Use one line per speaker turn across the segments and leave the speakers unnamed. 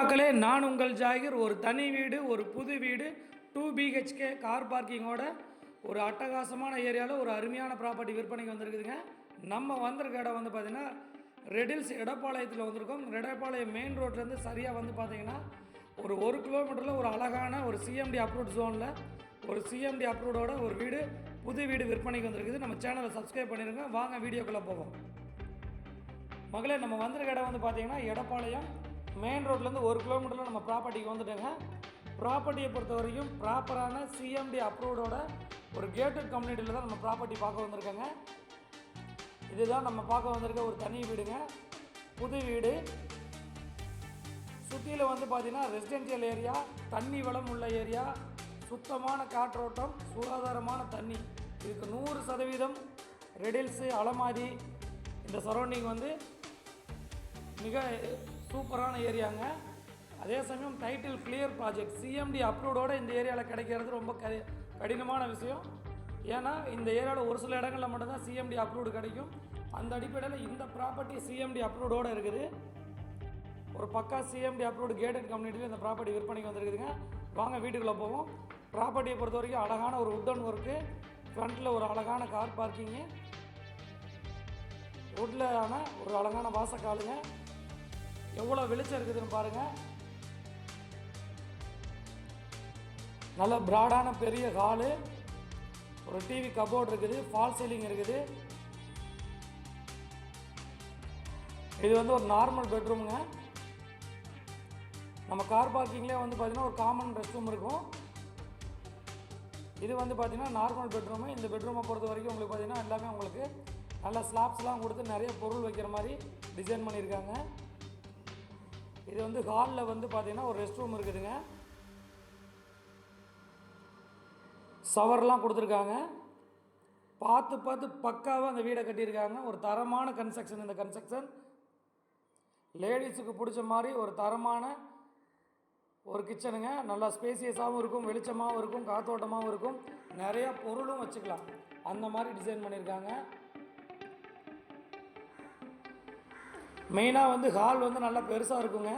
மக்களே நான் உங்கள் ஜாகிர். ஒரு தனி வீடு ஒரு புது வீடு டூ பிஹெச்கே கார் பார்க்கிங்கோட ஒரு அட்டகாசமான ஏரியாவில் ஒரு அருமையான ப்ராப்பர்ட்டி விற்பனைக்கு வந்திருக்குதுங்க. நம்ம வந்திருக்க இடம் வந்து பார்த்திங்கன்னா ரெடில்ஸ் எடப்பாளையத்தில் வந்திருக்கோம். எடப்பாளையம் மெயின் ரோட்லேருந்து சரியாக வந்து பார்த்தீங்கன்னா ஒரு ஒரு கிலோமீட்டரில் ஒரு அழகான ஒரு சிஎம்டி அப்ரூவ்ட் ஜோனில் ஒரு சிஎம்டி அப்ரூவோட ஒரு வீடு புது வீடு விற்பனைக்கு வந்திருக்குது. நம்ம சேனலை சப்ஸ்கிரைப் பண்ணிடுங்க வாங்க வீடியோக்குள்ளே போவோம். மகளே நம்ம வந்திருக்க இடம் வந்து பார்த்தீங்கன்னா எடப்பாளையம். மெயின் ரோட்லேருந்து ஒரு கிலோமீட்டரில் நம்ம ப்ராப்பர்ட்டிக்கு வந்துட்டோங்க. ப்ராப்பர்ட்டியை பொறுத்த வரைக்கும் ப்ராப்பரான சிஎம்டி அப்ரூவ்டோட ஒரு கேட்டட் கம்யூனிட்டியில் தான் நம்ம ப்ராப்பர்ட்டி பார்க்க வந்திருக்கோங்க. இதுதான் நம்ம பார்க்க வந்திருக்க ஒரு தனி வீடுங்க. புது வீடு. சுற்றியில் வந்து பார்த்தீங்கன்னா ரெசிடென்ஷியல் ஏரியா தண்ணி வளம் உள்ள ஏரியா சுத்தமான காற்றோட்டம் சுகாதாரமான தண்ணி. இதுக்கு நூறு சதவீதம் ரெடில்ஸு அலமாரி இந்த சரௌண்டிங் வந்து மிக சூப்பரான ஏரியாங்க. அதே சமயம் டைட்டில் கிளியர் ப்ராஜெக்ட் சிஎம்டி அப்ரூவோட இந்த ஏரியாவில் கிடைக்கிறது ரொம்ப க கடினமான விஷயம். ஏன்னா இந்த ஏரியாவில் ஒரு சில இடங்களில் மட்டும்தான் சிஎம்டி அப்ரூவ்டு கிடைக்கும். அந்த அடிப்படையில் இந்த ப்ராப்பர்ட்டி சிஎம்டி அப்ரூவோடு இருக்குது. ஒரு பக்கா சிஎம்டி அப்ரூவ்டு கேட்டட் கம்யூனிட்டியில் இந்த ப்ராப்பர்ட்டி விற்பனைக்கு வந்திருக்குதுங்க. வாங்க வீட்டுக்குள்ளே போவோம். ப்ராப்பர்ட்டியை பொறுத்த வரைக்கும் அழகான ஒரு உட்டன் ஒர்க்கு ஃப்ரண்ட்டில் ஒரு அழகான கார் பார்க்கிங்கு வுட்டில் ஆன ஒரு அழகான வாசக்காலுங்க. எவ்வளோ வெளிச்சம் இருக்குதுன்னு பாருங்கள் நல்ல ப்ராடான பெரிய ஹாலு ஒரு டிவி கபோர்ட் இருக்குது ஃபால் சீலிங் இருக்குது. இது வந்து ஒரு நார்மல் பெட்ரூமுங்க நம்ம கார் பார்க்கிங்லேயே வந்து பார்த்திங்கன்னா ஒரு காமன் ரெஸ்ட் ரூம் இருக்கும். இது வந்து பார்த்திங்கன்னா நார்மல் பெட்ரூமு இந்த பெட்ரூமை பொறுத்த வரைக்கும் உங்களுக்கு பார்த்திங்கன்னா எல்லாமே உங்களுக்கு நல்ல ஸ்லாப்ஸ்லாம் கொடுத்து நிறைய பொருள் வைக்கிற மாதிரி டிசைன் பண்ணியிருக்காங்க. இது வந்து ஹாலில் வந்து பார்த்திங்கன்னா ஒரு ரெஸ்ட் ரூம் இருக்குதுங்க. சவர்லாம் கொடுத்துருக்காங்க. பார்த்து பார்த்து பக்காவாக அந்த வீடை கட்டியிருக்காங்க. ஒரு தரமான கன்ஸ்ட்ரக்ஷன் இந்த கன்ஸ்ட்ரக்ஷன் லேடிஸுக்கு பிடிச்ச மாதிரி ஒரு தரமான ஒரு கிச்சனுங்க நல்லா ஸ்பேசியஸாகவும் இருக்கும் வெளிச்சமாகவும் இருக்கும் காத்தோட்டமாகவும் இருக்கும். நிறைய பொருளும் வச்சுக்கலாம். அந்த மாதிரி டிசைன் பண்ணியிருக்காங்க. மெயினாக வந்து ஹால் வந்து நல்லா பெருசாக இருக்குங்க.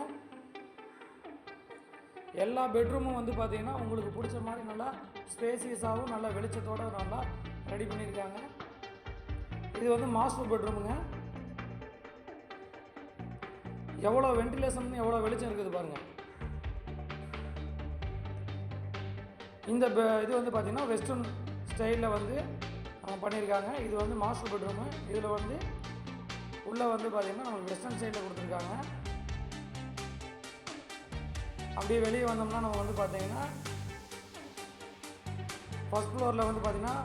எல்லா பெட்ரூமும் வந்து பார்த்திங்கன்னா உங்களுக்கு பிடிச்ச மாதிரி நல்லா ஸ்பேசியஸாகவும் நல்லா வெளிச்சத்தோடு நல்லா ரெடி பண்ணியிருக்காங்க. இது வந்து மாஸ்டர் பெட்ரூமுங்க எவ்வளோ வென்டிலேஷன் எவ்வளோ வெளிச்சம் இருக்குது பாருங்கள் இந்த பெ- இது வந்து பார்த்திங்கன்னா வெஸ்டர்ன் ஸ்டைலில் வந்து பண்ணியிருக்காங்க. இது வந்து மாஸ்டர் பெட்ரூமு இதில் வந்து உள்ளே வந்து பார்த்திங்கன்னா நமக்கு வெஸ்டர்ன் சைடில் கொடுத்துருக்காங்க. அப்படியே வெளியே வந்தோம்னா நம்ம வந்து பார்த்தீங்கன்னா ஃபஸ்ட் ஃப்ளோரில் வந்து பார்த்திங்கன்னா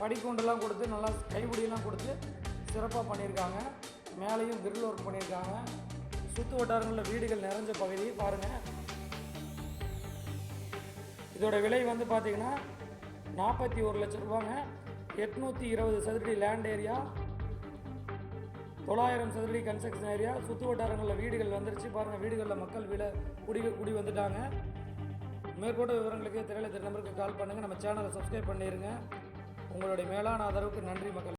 படிக்கூண்டெல்லாம் கொடுத்து நல்லா கைப்பிடியெல்லாம் கொடுத்து சிறப்பாக பண்ணியிருக்காங்க. மேலேயும் கிரில் ஒர்க் பண்ணியிருக்காங்க. சுற்று வட்டாரங்களில் வீடுகள் நிறைஞ்ச பகுதி பாருங்கள் இதோட விலை வந்து பார்த்திங்கன்னா நாற்பத்தி ஒரு லட்சம் ரூபாங்க. எட்நூற்றி இருபது சதுரடி லேண்ட் ஏரியா தொள்ளாயிரம் சதுரடி கன்ஸ்ட்ரக்ஷன் ஏரியா சுற்று வட்டாரங்களில் வீடுகள் வந்துருச்சு. பாருங்கள் வீடுகளில் மக்கள் வீட குடி குடி வந்துட்டாங்க. மேற்கொண்ட விவரங்களுக்கு திரையில. திரு நம்பருக்கு கால் பண்ணுங்கள் நம்ம சேனலை சப்ஸ்கிரைப் பண்ணிடுங்க உங்களுடைய மேலான ஆதரவுக்கு நன்றி மக்கள்.